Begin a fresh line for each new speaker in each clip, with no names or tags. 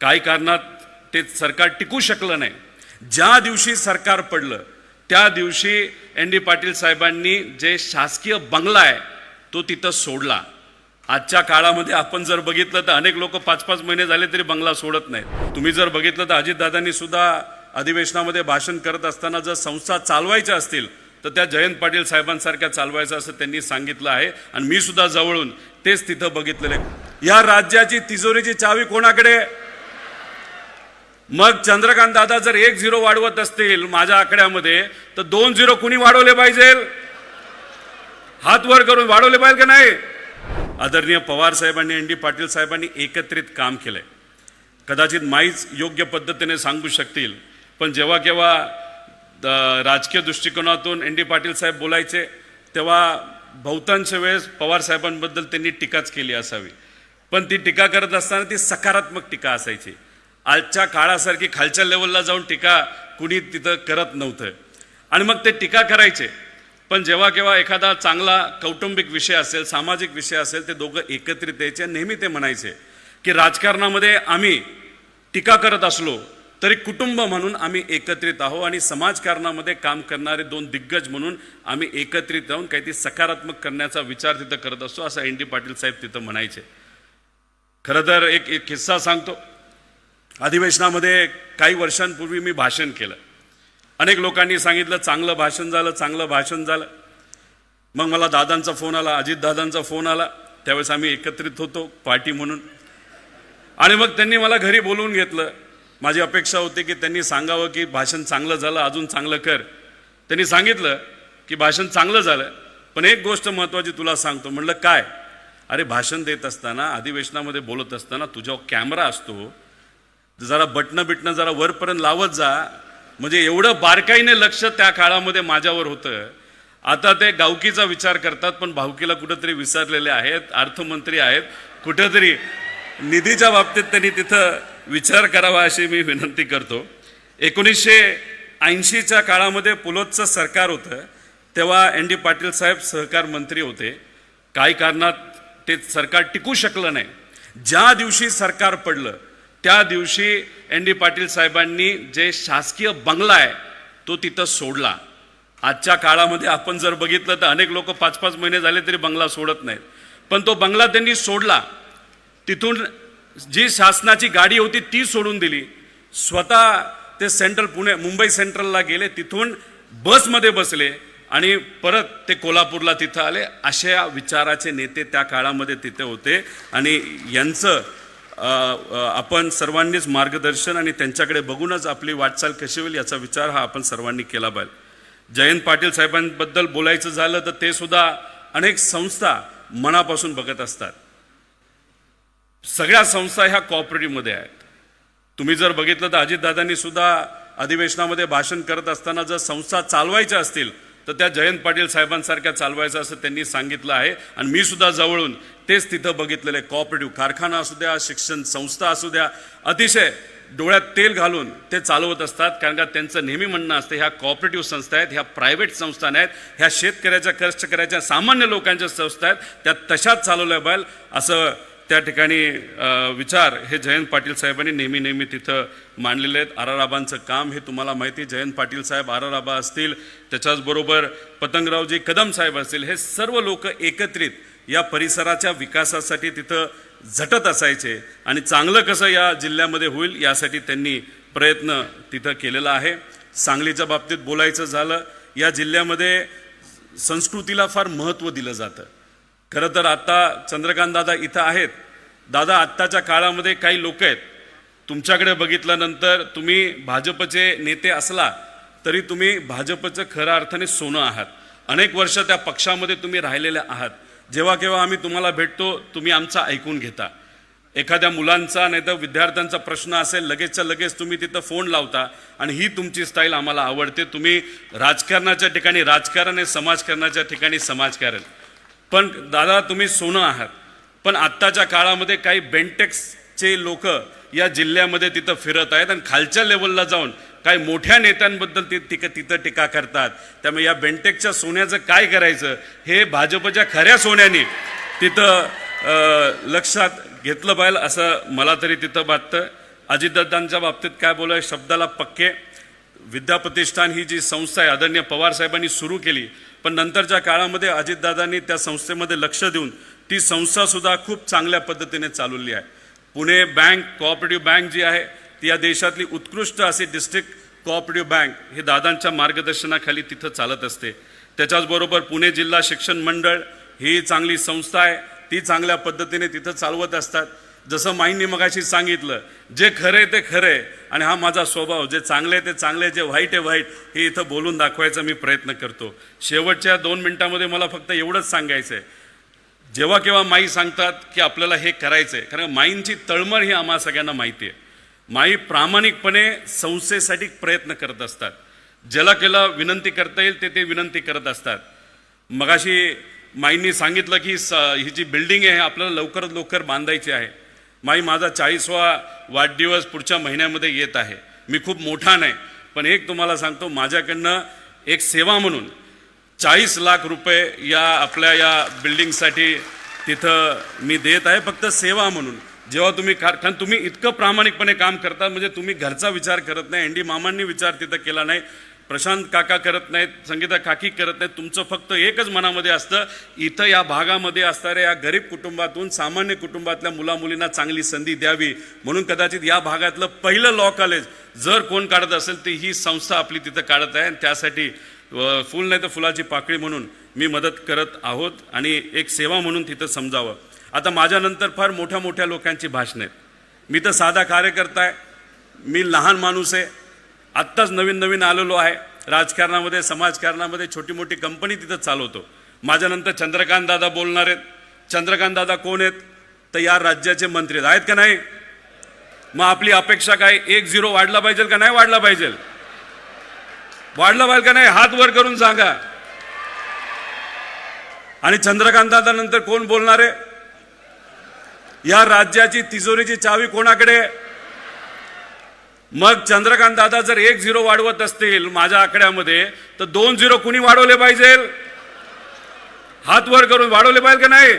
काही कारणात ते सरकार टिकू शकलं नाही? ज्या दिवशी सरकार पडलं त्या दिवशी एन डी पाटील साहेबांनी जे शासकीय बंगला आहे तो तिथं सोडला. आजच्या काळामध्ये आपण जर बघितलं तर अनेक लोक पाच पाच महिने झाले तरी बंगला सोडत नाहीत. तुम्ही जर बघितलं तर अजितदादांनी सुद्धा अधिवेशनामध्ये भाषण करत असताना जर संस्था चालवायच्या असतील तर त्या जयंत पाटील साहेबांसारख्या चालवायचं असं त्यांनी सांगितलं आहे आणि मी सुद्धा जवळून तेच तिथं बघितलेलं आहे. या राज्याची तिजोरीची चावी कोणाकडे? आहे? मग चंद्रकांत दादा जर एक झिरो वाढवत असतील माझ्या आकड्यामध्ये तर दोन झिरो कुणी वाढवले पाहिजे? हात वर करून वाढवले पाहिजे का नाही? आदरणीय पवार साहेबांनी एन डी पाटील साहेबांनी एकत्रित काम केलंय. कदाचित माहीच योग्य पद्धतीने सांगू शकतील पण जेव्हा केव्हा राजकीय दृष्टिकोनातून एन डी पाटील साहेब बोलायचे तेव्हा बहुतांश वेळेस पवार साहेबांबद्दल त्यांनी टीकाच केली असावी. पण ती टीका करत असताना ती सकारात्मक टीका असायची. आजच्या काळासारखी खालच्या लेवलला जाऊन टीका कुणी तिथं करत नव्हतं. आणि मग ते टीका करायचे. पण जेव्हा केव्हा एखादा चांगला कौटुंबिक विषय असेल सामाजिक विषय असेल ते दोघं एकत्रित यायचे आणि नेहमी ते म्हणायचे की राजकारणामध्ये आम्ही टीका करत असलो तरी कुटुंब म्हणून आम्ही एकत्रित आहो आणि समाजकारणामध्ये काम करणारे दोन दिग्गज म्हणून आम्ही एकत्रित राहून काहीतरी सकारात्मक करण्याचा विचार तिथं करत असतो असं एन डी पाटील साहेब तिथं म्हणायचे. खरं तर एक एक किस्सा सांगतो. अधिवेशनामध्ये काही वर्षांपूर्वी मी भाषण केलं. अनेक लोकांनी सांगितलं चांगलं भाषण झालं चांगलं भाषण झालं. मग मला दादांचा फोन आला अजितदादांचा फोन आला. त्यावेळेस आम्ही एकत्रित होतो पार्टी म्हणून. आणि मग त्यांनी मला घरी बोलवून घेतलं. माझी अपेक्षा होती की त्यांनी सांगावं की भाषण चांगलं झालं अजून चांगलं कर. त्यांनी सांगितलं की भाषण चांगलं झालं पण एक गोष्ट महत्त्वाची तुला सांगतो. म्हणलं काय? अरे भाषण देत असताना अधिवेशनामध्ये बोलत असताना तुझा कॅमेरा असतो जरा बटणं बिटणं जरा वरपर्यंत लावत जा. म्हणजे एवढं बारकाईने लक्ष त्या काळामध्ये माझ्यावर होतं. आता ते गावकीचा विचार करतात पण भावकीला कुठंतरी विसरलेले आहेत अर्थमंत्री आहेत. कुठंतरी निधीच्या बाबतीत त्यांनी तिथं विचार करावा अशी मी विनंती करतो. एकोणीसशे ऐंशीच्या काळामध्ये पुलोतचं सरकार होतं. तेव्हा एन डी पाटील साहेब सहकार मंत्री होते. काही कारणात ते सरकार टिकू शकलं नाही. ज्या दिवशी सरकार पडलं त्या दिवशी एन डी पाटील साहेबांनी जे शासकीय बंगला आहे तो तिथं सोडला. आजच्या काळामध्ये आपण जर बघितलं तर अनेक लोक पाच पाच महिने झाले तरी बंगला सोडत नाहीत. पण तो बंगला त्यांनी सोडला. तिथून जी शासनाची गाडी होती ती सोडून दिली. स्वतः ते सेंट्रल पुणे मुंबई सेंट्रलला गेले. तिथून बसमध्ये बसले आणि परत ते कोल्हापूरला तिथं आले. अशा विचाराचे नेते त्या काळामध्ये तिथे होते. आणि यांचं आपण सर्वांनीच मार्गदर्शन आणि त्यांच्याकडे बघूनच आपली वाटचाल कशी होईल याचा विचार हा आपण सर्वांनी केला पाहिजे. जयंत पाटील साहेबांबद्दल बोलायचं झालं तर ते सुद्धा अनेक संस्था मनापासून बघत असतात. सगळ्या संस्था ह्या कॉपरेटिव्हमध्ये आहेत. तुम्ही जर बघितलं तर अजितदादांनी सुद्धा अधिवेशनामध्ये भाषण करत असताना जर संस्था चालवायच्या असतील तर त्या जयंत पाटील साहेबांसारख्या चालवायचं असं त्यांनी सांगितलं आहे. आणि मी सुद्धा जवळून तेच तिथं बघितलेलं आहे. कॉपरेटिव्ह कारखाना असू द्या शिक्षण संस्था असू द्या अतिशय डोळ्यात तेल घालून ते चालवत असतात. कारण का त्यांचं नेहमी म्हणणं असतं ह्या कॉपरेटिव्ह संस्था आहेत ह्या प्रायव्हेट संस्था आहेत ह्या शेतकऱ्याच्या कष्टकऱ्याच्या सामान्य लोकांच्या संस्था आहेत. त्या तशाच चालवल्या पाहिजे. असं त्या ठिकाणी विचार हे जयंत पाटील साहेबांनी नेहमी नेहमी तिथं मांडलेले आहेत. आराराबांचं काम हे तुम्हाला माहिती आहे. जयंत पाटील साहेब आराराबा असतील त्याच्याचबरोबर पतंगरावजी कदम साहेब असतील हे सर्व लोक एकत्रित या परिसराच्या विकासासाठी तिथं झटत असायचे आणि चांगलं कसं या जिल्ह्यामध्ये होईल यासाठी त्यांनी प्रयत्न तिथं केलेला आहे. सांगलीच्या बाबतीत बोलायचं झालं या जिल्ह्यामध्ये संस्कृतीला फार महत्त्व दिलं जातं. खरं तर आत्ता चंद्रकांत दादा इथं आहेत. दादा आत्ताच्या काळामध्ये काही लोक आहेत. तुमच्याकडे बघितल्यानंतर तुम्ही भाजपचे नेते असला तरी तुम्ही भाजपचं खऱ्या अर्थाने सोनं आहात. अनेक वर्ष त्या पक्षामध्ये तुम्ही राहिलेले आहात. जेव्हा केव्हा आम्ही तुम्हाला भेटतो तुम्ही आमचा ऐकून घेता. एखाद्या मुलांचा नाही तर विद्यार्थ्यांचा प्रश्न असेल लगेचच्या लगेच तुम्ही तिथं फोन लावता आणि ही तुमची स्टाईल आम्हाला आवडते. तुम्ही राजकारणाच्या ठिकाणी राजकारण आणि समाजकारणाच्या ठिकाणी समाजकारण. पण दादा तुम्ही सोनं आहात. पण आत्ताच्या काळामध्ये काही बेंटेक्सचे लोक या जिल्ह्यामध्ये तिथं फिरत आहेत आणि खालच्या लेवलला जाऊन काही मोठ्या नेत्यांबद्दल ते टीका तिथं टीका करतात. त्यामुळे या बेंटेकच्या सोन्याचं काय करायचं? हे भाजपच्या खऱ्या सोन्याने तिथं लक्षात घेतलं पाहिजे असं मला तरी तिथं वाटतं. अजितदादांच्या बाबतीत काय बोलाय शब्दाला पक्के. विद्याप्रतिष्ठान ही जी संस्था आहे आदरणीय पवार साहेबांनी सुरू केली. पण नंतरच्या काळामध्ये अजितदादांनी त्या संस्थेमध्ये लक्ष देऊन ती संस्थासुद्धा खूप चांगल्या पद्धतीने चालवली आहे. पुणे बँक कोऑपरेटिव्ह बँक जी आहे ती या देशातली उत्कृष्ट अशी डिस्ट्रिक्ट कोऑपरेटिव्ह बँक हे दादांच्या मार्गदर्शनाखाली तिथं चालत असते. त्याच्याचबरोबर पुणे जिल्हा शिक्षण मंडळ ही चांगली संस्था आहे ती चांगल्या पद्धतीने तिथं चालवत असतात. जसं माईंनी मगाशी सांगितलं जे खरं आहे ते खरं आहे आणि हा माझा स्वभाव जे चांगले आहे ते चांगले आहे, जे वाईट आहे वाईट हे इथं बोलून दाखवायचा मी प्रयत्न करतो. शेवटच्या दोन मिनिटामध्ये मला फक्त एवढंच सांगायचं आहे. जेव्हा केव्हा माई सांगतात की आपल्याला हे करायचं आहे कारण माईंची तळमळ ही आम्हा सगळ्यांना माहिती आहे. माई प्रामाणिकपणे संस्थेसाठी प्रयत्न करत असतात. ज्याला केला विनंती करता येईल ते ते विनंती करत असतात. मगाशी माईंनी सांगितलं की स ही जी बिल्डिंग आहे आपल्याला लवकरात लवकर बांधायची आहे. माई माझा चाळीसवा वाढदिवस पुढच्या महिन्यामध्ये येत आहे. मी खूप मोठा नाही पण एक तुम्हाला सांगतो माझ्याकडनं एक सेवा म्हणून चाळीस लाख रुपये या आपल्या या बिल्डिंगसाठी तिथं मी देत आहे फक्त सेवा म्हणून. जेव्हा तुम्ही कार कारण तुम्ही इतकं प्रामाणिकपणे काम करता म्हणजे तुम्ही घरचा विचार करत नाही एन डी मामांनी विचार तिथं केला नाही प्रशांत काका करत नाहीत संगीता काकी करत नाहीत तुमचं फक्त एकच मनामध्ये असतं इथं या भागामध्ये असणाऱ्या या गरीब कुटुंबातून सामान्य कुटुंबातल्या मुलामुलींना चांगली संधी द्यावी. म्हणून कदाचित या भागातलं पहिलं लॉ कॉलेज जर कोण काढत असेल ती ही संस्था आपली तिथं काढत आहे. आणि त्यासाठी फुल नाही तर फुलाची पाकळी म्हणून मी मदत करत आहोत आणि एक सेवा म्हणून तिथं समजावं. आता माझ्यानंतर फार मोठ्या मोठ्या लोकांची भाषणं आहेत. मी तर साधा कार्यकर्ता आहे. मी लहान माणूस आहे. आत्ताच नवीन नवीन आलेलो आहे. राजकारणामध्ये समाजकारणामध्ये छोटी मोठी कंपनी तिथं चालवतो. माझ्यानंतर चंद्रकांत दादा बोलणार आहेत. चंद्रकांत दादा कोण आहेत? तर या राज्याचे मंत्री आहेत का नाही? मग आपली अपेक्षा काय? एक झिरो वाढला पाहिजे का नाही वाढला पाहिजे? वाढला पाहिजे का नाही? हात वर करून सांगा. आणि चंद्रकांत दादा नंतर कोण बोलणार आहे? या राज्याची तिजोरीची चावी कोणाकडे आहे? मग चंद्रकांत दादा जर एक झिरो वाढवत असतील माझ्या आकड्यामध्ये तर दोन झिरो कुणी वाढवले पाहिजे? हात वर करून वाढवले पाहिजे का नाही?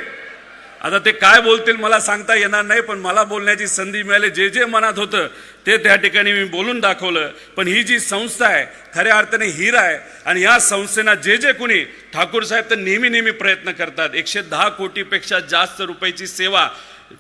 आता ते काय बोलतील मला सांगता येणार नाही पण मला बोलण्याची संधी मिळाली. जे जे मनात होतं ते त्या ठिकाणी मी बोलून दाखवलं. पण ही जी संस्था आहे खऱ्या अर्थाने हीर आहे. आणि या संस्थेना जे जे कुणी ठाकूर साहेब तर नेहमी नेहमी प्रयत्न करतात. एकशे दहा कोटीपेक्षा जास्त रुपयाची सेवा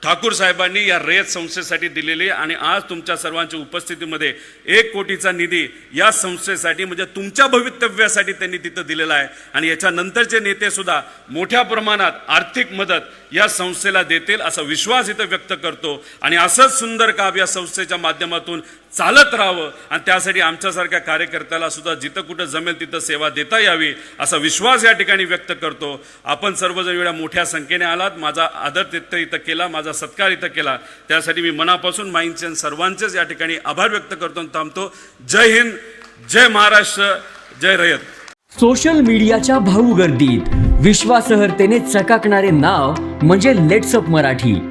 ठाकूर साहेबांनी या रयत संस्थेसाठी दिलेली आहे. आणि आज तुमच्या सर्वांच्या उपस्थितीमध्ये एक कोटीचा निधी या संस्थेसाठी म्हणजे तुमच्या भवितव्यासाठी त्यांनी तिथं दिलेला आहे. आणि याच्यानंतरचे नेते सुद्धा मोठ्या प्रमाणात आर्थिक मदत या संस्थेला देतील असा विश्वास इथं व्यक्त करतो. आणि असंच सुंदर काम या संस्थेच्या माध्यमातून चालत राहावं आणि त्यासाठी आमच्यासारख्या कार्यकर्त्याला सुद्धा जिथं कुठं जमेल तिथं सेवा देता यावी असा विश्वास या ठिकाणी व्यक्त करतो. आपण सर्वजण एवढ्या मोठ्या संख्येने आलात. माझा आदर तिथं इथं केला माझा सत्कार इथं केला. त्यासाठी मी मनापासून माईंचे सर्वांचेच या ठिकाणी आभार व्यक्त करतो आणि थांबतो. जय हिंद जय महाराष्ट्र जय रयत.
सोशल मीडियाच्या भाऊ गर्दीत. विश्वासहर्तेने चकाकणारे नाव म्हणजे लेट्सअप मराठी.